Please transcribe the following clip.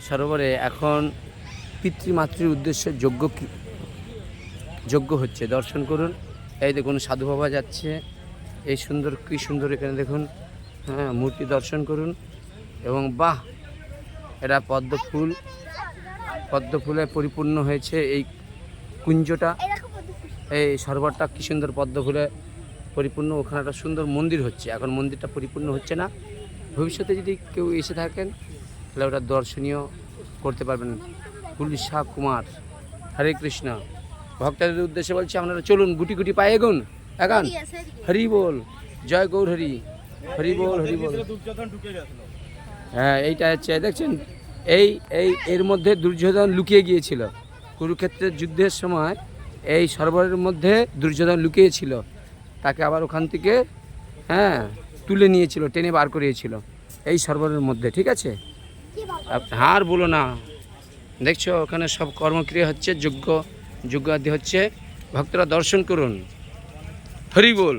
সরোবরে এখন পিতৃমাতৃর উদ্দেশ্যে যজ্ঞ কি- যজ্ঞ হচ্ছে। দর্শন করুন। এই দেখুন, সাধু বাবা যাচ্ছে। এই সুন্দর, কি সুন্দর এখানে দেখুন। হ্যাঁ মূর্তি দর্শন করুন। এবং বাহ, এটা পদ্ম ফুল। পদ্ম ফুলে পরিপূর্ণ হয়েছে এই কুঞ্জটা। এই সরোবরটা কি সুন্দর পদ্ম ফুলে পরিপূর্ণ। ওখানে একটা সুন্দর মন্দির হচ্ছে। এখন মন্দিরটা পরিপূর্ণ হচ্ছে না। ভবিষ্যতে যদি কেউ এসে থাকেন তাহলে ওটা দর্শনীয় করতে পারবেন। শাহ কুমার, হরে কৃষ্ণ। ভক্তদের উদ্দেশ্যে বলছি, আপনারা চলুন, গুটি গুটি পায়ে এগুন। এগান। হরি বল। জয় গৌর হরি। হরি বল হরি বল। হ্যাঁ এইটা হচ্ছে, দেখছেন? এই এই, এর মধ্যে দুর্যোধন লুকিয়ে গিয়েছিল। কুরুক্ষেত্রের যুদ্ধের সময় এই সরোবরের মধ্যে দুর্যোধন লুকিয়েছিল। তাকে আবার ওখান থেকে হ্যাঁ তুলে নিয়েছিল, টেনে বার করিয়েছিল। এই সরোবরের মধ্যে, ঠিক আছে? আর বলো না। দেখছ, ওখানে সব কর্মক্রিয়া হচ্ছে যোগ্য যোগ্য আদি হচ্ছে। ভক্তরা দর্শন করুন। হরি বল।